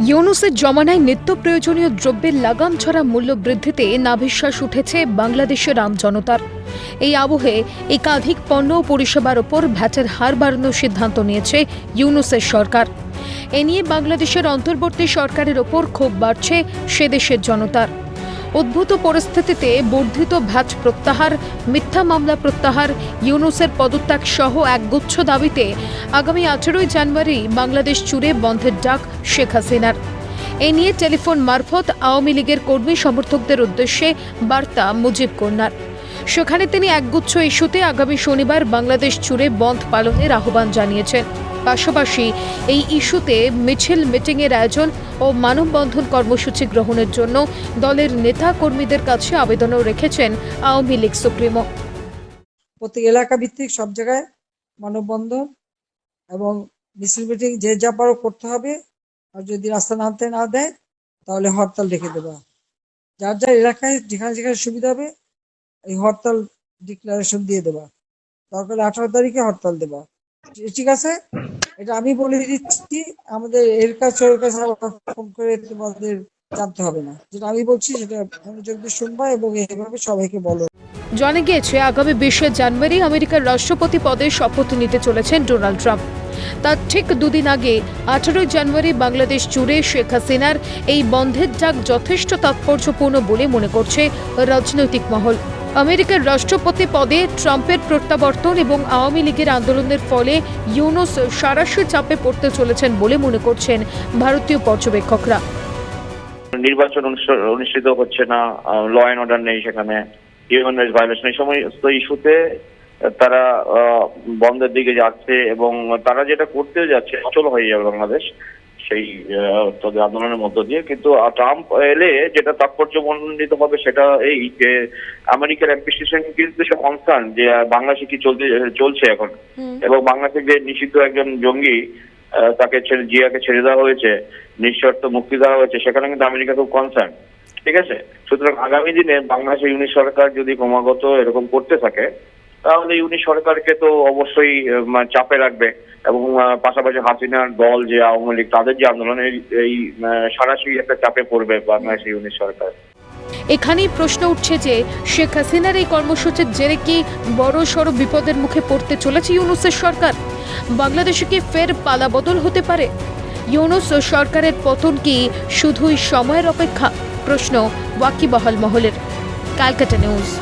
ইউনুসের জমানায় নিত্য প্রয়োজনীয় দ্রব্যের লাগাম ছড়া মূল্য বৃদ্ধিতে নাভিশ্বাস উঠেছে বাংলাদেশের আমজনতার এই আবহে একাধিক পণ্য ও পরিষেবার ওপর ভ্যাটের হার বাড়ানোর সিদ্ধান্ত নিয়েছে ইউনুসের সরকার। এ নিয়ে বাংলাদেশের অন্তর্বর্তী সরকারের ওপর ক্ষোভ বাড়ছে সেদেশের জনতার। উদ্ভূত পরিস্থিতিতে বর্ধিত ভ্যাট প্রত্যাহার, মিথ্যা মামলা প্রত্যাহার, ইউনুসের পদত্যাগ সহ একগুচ্ছ দাবিতে আগামী আঠেরোই জানুয়ারি বাংলাদেশ জুড়ে বন্ধের ডাক শেখ হাসিনার। এ নিয়ে টেলিফোন মারফত আওয়ামী লীগের কর্মী সমর্থকদের উদ্দেশ্যে বার্তা মুজিব কন্যার। সেখানে তিনি একগুচ্ছ ইস্যুতে আগামী শনিবার বাংলাদেশ জুড়ে বন্ধ পালনের আহ্বান জানিয়েছেন। পাশাপাশি এই ইস্যুতে মিছিল, মিটিংয়ের আয়োজন ও মানববন্ধন কর্মসূচি গ্রহণের জন্য দলের নেতা কর্মীদের কাছে আবেদনও রেখেছেন আওয়ামী লীগ সুপ্রিমো। প্রতি এলাকা ভিত্তিক সব জায়গায় মানববন্ধন এবং মিছিল, মিটিং যে যা পারো করতে হবে। আর যদি রাস্তা নামতে না দেয়, তাহলে হরতাল ডেকে দেবা। যার যার এলাকায় যেখানে যেখানে সুবিধা হবে, এই হরতাল ডিক্লারেশন দিয়ে দেবা। দরকার আঠারো তারিখে হরতাল দেবা। ঠিক আছে? এটা আমি বলে দিচ্ছি, আমাদের এর কাছে ওর কাছে ফোন করে তোমাদের জানতে হবে না। যেটা আমি বলছি, সেটা মনোযোগ দিয়ে শুনবা এবং এভাবে সবাইকে বলো। জানা গিয়েছে, আগামী বিশে জানুয়ারি আমেরিকার রাষ্ট্রপতি পদে শপথ নিতে চলেছেন ডোনাল্ড ট্রাম্প। তার ঠিক দুদিন আগে, আঠারোই জানুয়ারি বাংলাদেশ জুড়ে শেখ হাসিনার এই বন্ধের ডাক যথেষ্ট তাৎপর্যপূর্ণ বলে মনে করছে রাজনৈতিক মহল। আমেরিকার রাষ্ট্রপতি পদে ট্রাম্পের প্রত্যাবর্তন এবং আওয়ামী লীগের আন্দোলনের ফলে ইউনুস সারাশি চাপে পড়তে চলেছেন বলে মনে করছেন ভারতীয় পর্যবেক্ষকরা। নির্বাচন অনুষ্ঠ- অনুষ্ঠিত হচ্ছে না ল অ্যান্ড অর্ডার নেই সেখানে হিউম্যান রাইটস ভায়োলেশন এই সমস্ত ইস্যুতে তারা বন্ধের দিকে যাচ্ছে এবং তারা যেটা করতে যাচ্ছে, অচল হয়ে যাবে বাংলাদেশ। সেই তাদের আন্দোলনের মধ্য দিয়ে। কিন্তু ট্রাম্প এলে যেটা তাৎপর্যমণ্ডিত হবে সেটা এই যে আমেরিকার অ্যাডমিনিস্ট্রেশন কিন্তু সে কনসার্ন যে বাংলাদেশে কি চলতে চলছে এখন। এবং বাংলাদেশে যে নিষিদ্ধ একজন জঙ্গি তাকে ছেড়ে জিয়াকে ছেড়ে দেওয়া হয়েছে নিঃশর্ত মুক্তি দেওয়া হয়েছে সেখানে কিন্তু আমেরিকা খুব কনসার্ন ঠিক আছে? সুতরাং আগামী দিনে বাংলাদেশের ইউনিট সরকার যদি ক্রমাগত এরকম করতে থাকে তাহলে ইউনিট সরকারকে তো অবশ্যই মানে চাপে রাখবে এবং পাশাপাশি হাসিনার দল যে আওয়ামী লীগ, তাদের যে আন্দোলন, এই- সরাসরি একটা চাপে পড়বে বাংলাদেশের ইউনিট সরকার। এখানেই প্রশ্ন উঠছে যে শেখ হাসিনার এই কর্মসূচির জেরে কি বড় সড় বিপদের মুখে পড়তে চলেছে ইউনুসের সরকার? বাংলাদেশে কি ফের পালা বদল হতে পারে? ইউনুস ও সরকারের পতন কি শুধুই সময়ের অপেক্ষা? প্রশ্ন ওয়াকিবহাল মহলের, ক্যালকাটা নিউজ।